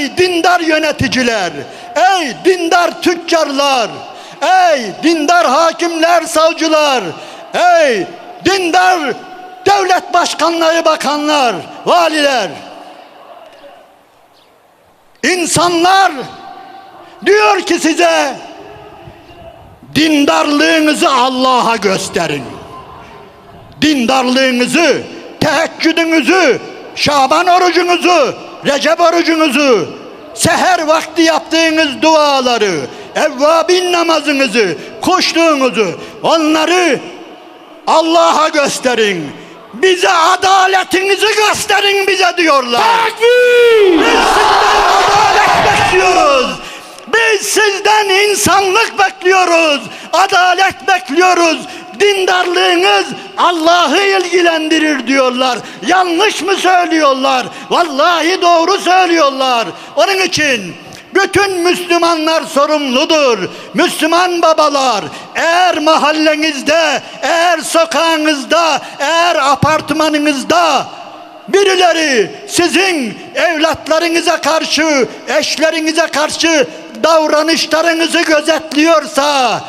Ey dindar yöneticiler, ey dindar tüccarlar, ey dindar hakimler, savcılar, ey dindar devlet başkanları, bakanlar, valiler. İnsanlar diyor ki size dindarlığınızı Allah'a gösterin. Dindarlığınızı, teheccüdünüzü, Şaban orucunuzu, Recep orucunuzu, seher vakti yaptığınız duaları, evvabin namazınızı, kuşluğunuzu, onları Allah'a gösterin. Bize adaletinizi gösterin bize diyorlar. Biz sizden adalet bekliyoruz. Biz sizden insanlık bekliyoruz. Adalet bekliyoruz. Dindarlığınız Allah'ı ilgilendirir diyorlar. Yanlış mı söylüyorlar? Vallahi doğru söylüyorlar. Onun için bütün Müslümanlar sorumludur. Müslüman babalar eğer mahallenizde, eğer sokağınızda, eğer apartmanınızda birileri sizin evlatlarınıza karşı, eşlerinize karşı davranışlarınızı gözetliyorsa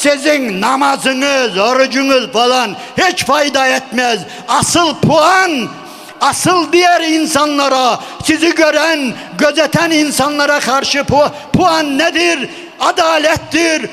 sizin namazınız, orucunuz falan hiç fayda etmez. Asıl puan Asıl diğer insanlara, sizi gören, gözeten insanlara karşı pu- puan nedir? Adalettir.